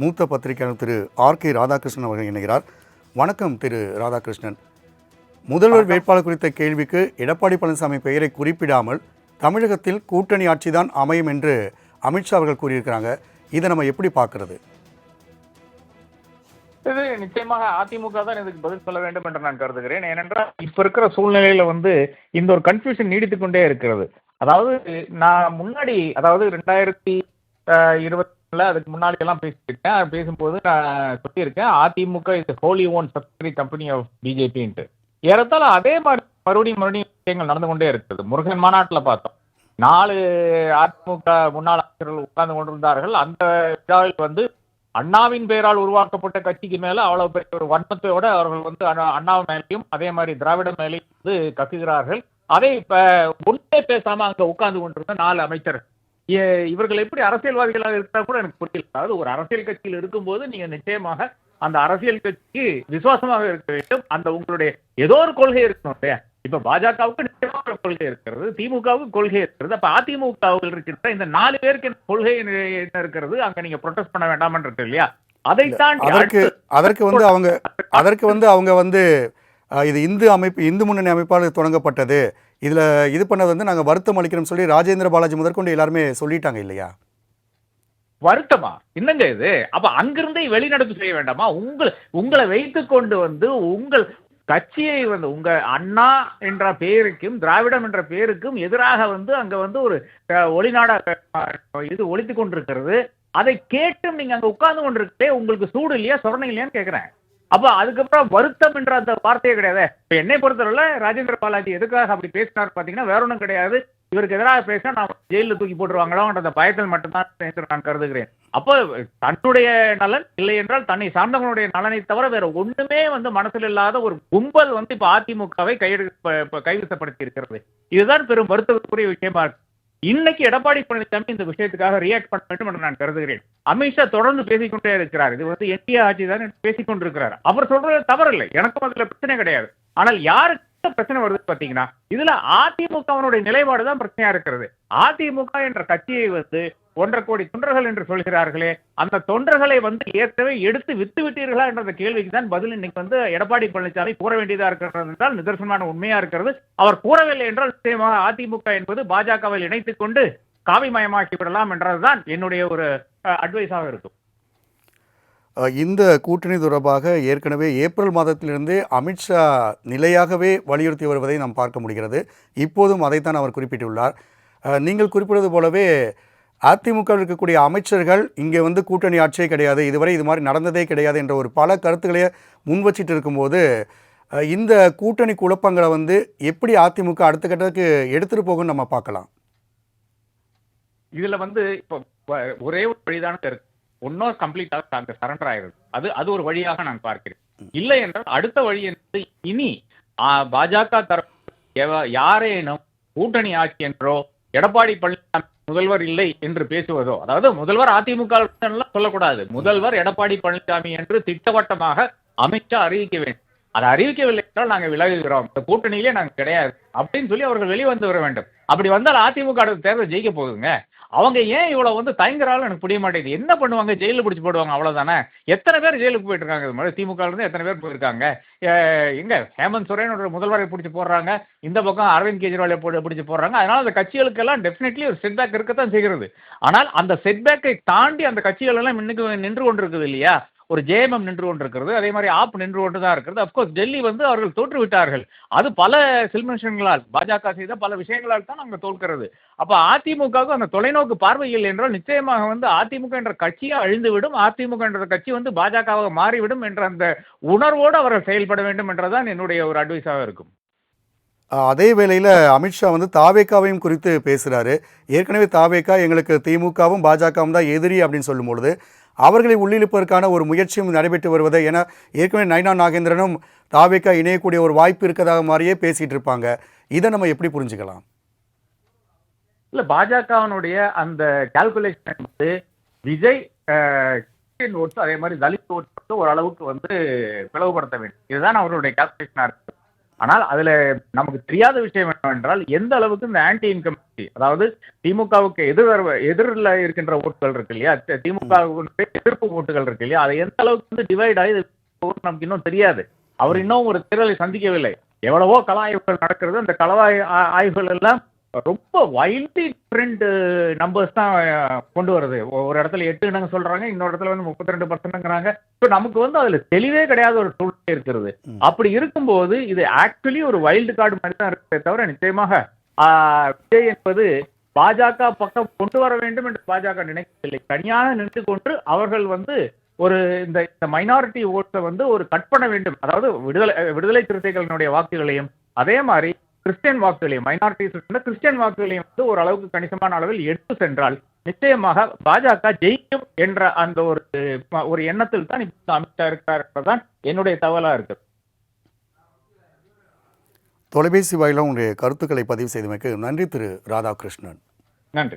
மூத்த பத்திரிகையாளர் திரு R K Radhakrishnan அவர்கள் இணைகிறார். வணக்கம் திரு ராதாகிருஷ்ணன். முதல்வர் வேட்பாளர் குறித்த கேள்விக்கு எடப்பாடி பழனிசாமி பெயரை குறிப்பிடாமல் தமிழகத்தில் கூட்டணி ஆட்சிதான் அமையும் என்று அமித்ஷா அவர்கள் கூறியிருக்கிறாங்க. இதை நம்ம எப்படி பார்க்கறது? இது நிச்சயமாக அதிமுக தான் இதுக்கு பதில் சொல்ல வேண்டும் என்று நான் கருதுகிறேன். ஏனென்றால் இப்ப இருக்கிற சூழ்நிலையில வந்து இந்த ஒரு கன்ஃபியூஷன் நீடித்துக் கொண்டே இருக்கிறது. அதாவது நான் முன்னாடி அதாவது ரெண்டாயிரத்தி இருபத்தில அதுக்கு முன்னாடி எல்லாம் பேசியிருக்கேன் பேசும்போது நான் சொல்லியிருக்கேன் AIADMK is wholly own subsidiary company of பிஜேபின்ட்டு ஏறத்தால அதே மாதிரி மறுபடியும் மறுபடியும் விஷயங்கள் நடந்து கொண்டே இருக்குது. முருகன் மாநாட்டில் பார்த்தோம். நாலு அதிமுக முன்னாள் அமைச்சர்கள் உட்கார்ந்து கொண்டிருந்தார்கள். அந்த விழாவில் வந்து அண்ணாவின் பெயரால் உருவாக்கப்பட்ட கட்சிக்கு மேல அவ்வளவு பெரிய ஒரு வன்மத்தையோட அவர்கள் வந்து அண்ணா- அண்ணா அதே மாதிரி திராவிட மேலையும் வந்து கக்குகிறார்கள் அதை இப்ப ஒன்றே பேசாம அங்க உட்கார்ந்து கொண்டிருந்த நாலு அமைச்சர் இ- இவர்கள் எப்படி அரசியல்வாதிகளாக இருக்கா கூட எனக்கு புரியல. அதாவது ஒரு அரசியல் கட்சியில் இருக்கும்போது நீங்க நிச்சயமாக அந்த அரசியல் கட்சிக்கு விசுவாசமாக இருக்க வேண்டும். அந்த உங்களுடைய ஏதோ ஒரு கொள்கை இருக்கணும் இல்லையா? இப்ப பாஜகவுக்கு நிச்சயமாக ஒரு கொள்கை இருக்கிறது திமுகவுக்கு கொள்கை இருக்கிறது. அப்ப அதிமுகவில் இருக்கின்ற இந்த நாலு பேருக்கு கொள்கை என்ன இருக்கிறது? அங்க நீங்க ப்ரொடெஸ்ட் பண்ண வேண்டாம் இருக்கு இல்லையா அதை தாண்டி அதற்கு அதற்கு வந்து அவங்க அதற்கு வந்து அவங்க வந்து இது இந்து அமைப்பு இந்து முன்னணி அமைப்பால் தொடங்கப்பட்டது. இதில் இது பண்ணது வந்து நாங்கள் வருத்தம் அளிக்கிறோம் சொல்லி ராஜேந்திர பாலாஜி முதற்கொண்டு எல்லாருமே சொல்லிட்டாங்க இல்லையா? வருத்தமா? என்னங்க இது? அப்ப அங்கிருந்தே வெளிநடப்பு செய்ய வேண்டாமா? உங்களை உங்களை வைத்து கொண்டு வந்து உங்கள் கட்சியை வந்து உங்க அண்ணா என்ற பெயருக்கும் திராவிடம் என்ற பெயருக்கும் எதிராக வந்து அங்க வந்து ஒரு ஒளிநாட இது ஒழித்து கொண்டிருக்கிறது. அதை கேட்டும் நீங்க அங்க உட்கார்ந்து கொண்டிருக்கே உங்களுக்கு சூடு இல்லையா சொரணை இல்லையான்னு கேக்குறேன். அப்போ அதுக்கப்புறம் வருத்தம் என்ற அந்த வார்த்தையே கிடையாது. இப்போ என்னை பொறுத்தவரையில் ராஜேந்திர பாலாஜி எதுக்காக அப்படி பேசினார் பார்த்தீங்கன்னா வேற ஒன்றும் கிடையாது. இவருக்கு எதிராக பேசினா நான் ஜெயிலில் தூக்கி போட்டுருவாங்களோன்ற அந்த பயத்தில் மட்டும்தான் என்று நான் கருதுகிறேன். அப்போ தன்னுடைய நலன் இல்லை என்றால் தன்னை சார்ந்தவங்களுடைய நலனை தவிர வேற ஒண்ணுமே வந்து மனசில் இல்லாத ஒரு கும்பல் வந்து இப்போ அதிமுகவை கையெழு ப- கைவசப்படுத்தி இருக்கிறது இதுதான் பெரும் வருத்தத்துக்குரிய விஷயமா இருக்கு. இன்னைக்கு எடப்பாடி பழனிசாமி இந்த விஷயத்துக்காக ரியாக்ட் பண்ண வேண்டும் என்று நான் கருதுகிறேன். அமித்ஷா தொடர்ந்து பேசிக்கொண்டே இருக்கிறார். இது வந்து என்டிஏ ஆட்சி தான் என்று அவர் சொல்றது தவறில்லை. எனக்கும் அதுல பிரச்சனை கிடையாது. ஆனால் யாருக்கு பிரச்சனை வருது பாத்தீங்கன்னா இதுல அதிமுகவினுடைய நிலைப்பாடு தான் பிரச்சனையா இருக்கிறது. அதிமுக என்ற கட்சியை வந்து ஒன்றரை கோடி தொண்டர்கள் என்று சொல்கிறார்களே அந்த தொண்டர்களை வந்து ஏற்கனவே எடுத்து வித்து விட்டீர்களா என்ற கேள்விக்கு தான் பதில் இன்னைக்கு வந்து எடப்பாடி பழனிசாமி கூற வேண்டியதா இருக்கிறது என்றால் நிதர்சனமான உண்மையா இருக்கிறது. அவர் கூறவில்லை என்றால் நிச்சயமாக அதிமுக என்பது பாஜகவில் இணைத்துக் கொண்டு காவிமயமாக்கி விடலாம் என்றதுதான் என்னுடைய ஒரு அட்வைஸாக இருக்கும். இந்த கூட்டணி தொடர்பாக ஏற்கனவே ஏப்ரல் மாதத்திலிருந்தே அமித்ஷா நிலையாகவே வலியுறுத்தி வருவதை நாம் பார்க்க முடிகிறது. இப்போதும் அதைத்தான் அவர் குறிப்பிட்டுள்ளார். நீங்கள் குறிப்பிடுவது போலவே அதிமுக இருக்கக்கூடிய அமைச்சர்கள் இங்கே வந்து கூட்டணி ஆட்சியே கிடையாது. இதுவரை இது மாதிரி நடந்ததே கிடையாது என்ற ஒரு பல கருத்துக்களை முன் வச்சிட்டு இருக்கும்போது இந்த கூட்டணி குழப்பங்களை வந்து எப்படி அதிமுக அடுத்த கட்டத்துக்கு எடுத்துட்டு போகும்னு நம்ம பார்க்கலாம். இதுல வந்து இப்போ ஒரே ஒரு வழிதான இருக்கு. ஒன்னும் கம்ப்ளீட்டாக அங்க சரண்டர் ஆயிருது அது அது ஒரு வழியாக நான் பார்க்கிறேன். இல்லை என்றால் அடுத்த வழி என்பது இனி பாஜக தரப்பு யாரேனும் கூட்டணி ஆட்சி என்றோ எடப்பாடி பழனிசாமி முதல்வர் இல்லை என்று பேசுவதோ அதாவது முதல்வர் அதிமுக சொல்லக்கூடாது. முதல்வர் எடப்பாடி பழனிசாமி என்று திட்டவட்டமாக அமித்ஷா அறிவிக்க வேண்டும். அதை அறிவிக்கவில்லை என்றால் நாங்கள் விலகுகிறோம். இந்த கூட்டணியிலே நாங்கள் கிடையாது அப்படின்னு சொல்லி அவர்கள் வெளிவந்து வர வேண்டும். அப்படி வந்தால் அதிமுக தேர்தல் ஜெயிக்க போகுதுங்க. அவங்க ஏன் இவ்வளவு வந்து தயங்குறாலும் எனக்கு புரிய மாட்டேங்குது. என்ன பண்ணுவாங்க? ஜெயிலில் பிடிச்சி போடுவாங்க. அவ்வளவுதானே? எத்தனை பேர் ஜெயிலுக்கு போயிட்டு இருக்காங்க இது மாதிரி திமுக இருந்து எத்தனை பேர் போயிருக்காங்க? அஹ் எங்க? ஹேமந்த் சோரேனோட முதல்வரை பிடிச்சி போடுறாங்க. இந்த பக்கம் அரவிந்த் கெஜ்ரிவாலை பிடிச்சி போடுறாங்க. அதனால அந்த கட்சிகளுக்கெல்லாம் டெஃபினெட்லி ஒரு செட்பேக் இருக்கத்தான் செய்கிறது. ஆனால் அந்த செட்பேக்கை தாண்டி அந்த கட்சிகள் எல்லாம் இன்னைக்கு நின்று கொண்டிருக்குது இல்லையா? ஒரு ஜேஎம்எம் நின்று கொண்டிருக்கிறது அதே மாதிரி ஆப் நின்று கொண்டு தான் இருக்கிறது அப்கோர்ஸ் டெல்லி வந்து அவர்கள் தோற்றுவிட்டார்கள். அது பல சில்மிஷன்களால் பாஜக செய்த பல விஷயங்களால் தான் அங்கே தோற்கிறது. அப்போ அதிமுகவுக்கு அந்த தொலைநோக்கு பார்வையில் என்றால் நிச்சயமாக வந்து அதிமுக என்ற கட்சியாக அழிந்துவிடும் அதிமுக என்ற கட்சி வந்து பாஜகவாக மாறிவிடும் என்ற அந்த உணர்வோடு அவர்கள் செயல்பட வேண்டும் என்றதான் என்னுடைய ஒரு அட்வைஸாக இருக்கும். அதே வேளையில் அமித்ஷா வந்து தாவேக்காவையும் குறித்து பேசுகிறாரு ஏற்கனவே தாவேக்கா எங்களுக்கு திமுகவும் பாஜகவும் தான் எதிரி அப்படின்னு சொல்லும் பொழுது அவர்களை உள்ளிழுப்பதற்கான ஒரு முயற்சியும் நடைபெற்று வருவதை ஏன்னா ஏற்கனவே நைனா நாகேந்திரனும் தாவேக்கா இணையக்கூடிய ஒரு வாய்ப்பு இருக்கதாக மாதிரியே பேசிகிட்டு இருப்பாங்க. இதை நம்ம எப்படி புரிஞ்சுக்கலாம்? இல்ல பாஜகவினுடைய அந்த கால்குலேஷன் வந்து விஜய் ஓட்ஸ் அதே மாதிரி தலித் ஓட்ஸ் வந்து ஓரளவுக்கு வந்து பிளவுபடுத்த வேண்டும். இதுதான் அவருடைய கால்குலேஷனா இருக்கு. ஆனால் அதுல நமக்கு தெரியாத விஷயம் என்னவென்றால் எந்த அளவுக்கு இந்த ஆன்டி இன்கம் அதாவது திமுகவுக்கு எதிர் எதிரில் இருக்கின்ற ஓட்டுகள் இருக்கு இல்லையா? திமுக எதிர்ப்பு ஓட்டுகள் இருக்கு இல்லையா? அதை எந்த அளவுக்கு வந்து டிவைட் ஆகி நமக்கு இன்னும் தெரியாது. அவர் இன்னும் ஒரு தேர்தலை சந்திக்கவில்லை. எவ்வளவோ கள ஆய்வுகள் நடக்கிறது. அந்த ஆ- ஆய்வுகள் எல்லாம் ரொம்ப வைல்ட்லி டிஃப்ரெண்ட் நம்பர்ஸ் தான் கொண்டு வருது. ஒரு இடத்துல எட்டு இடங்க சொல்றாங்க இன்னொரு இடத்துல வந்து முப்பத்தி ரெண்டு பர்சன்ட்ங்கிறாங்க ஸோ நமக்கு வந்து அதுல தெளிவே கிடையாத ஒரு சூழ்நிலை இருக்கிறது. அப்படி இருக்கும்போது இது ஆக்சுவலி ஒரு வைல்டு கார்டு மாதிரி தான் இருக்கிறதே தவிர நிச்சயமாக விஜய் என்பது பாஜக பக்கம் கொண்டு வர வேண்டும் என்று பாஜக நினைக்கவில்லை. தனியாக நின்று கொண்டு அவர்கள் வந்து ஒரு இந்த இந்த மைனாரிட்டி ஓட்டை வந்து ஒரு கட் பண்ண வேண்டும். அதாவது விடுதலை விடுதலை சிறுத்தைகளினுடைய வாக்குகளையும் அதே மாதிரி கிறிஸ்டியன் வாக்குகளையும் மைனாரிட்டிஸ் கிறிஸ்டியன் வாக்குகளையும் வந்து ஒரு அளவுக்கு கணிசமான அளவில் எடுத்து சென்றால் நிச்சயமாக பாஜக ஜெயிக்கும் என்ற அந்த ஒரு ஒரு எண்ணத்தில் தான் இப்போ அமித்ஷா இருக்கிறார் என்பதுதான் என்னுடைய தகவலா இருக்கு. தொலைபேசி வாயிலாக உங்களுடைய கருத்துக்களை பதிவு செய்தமைக்கு நன்றி திரு. ராதாகிருஷ்ணன். நன்றி.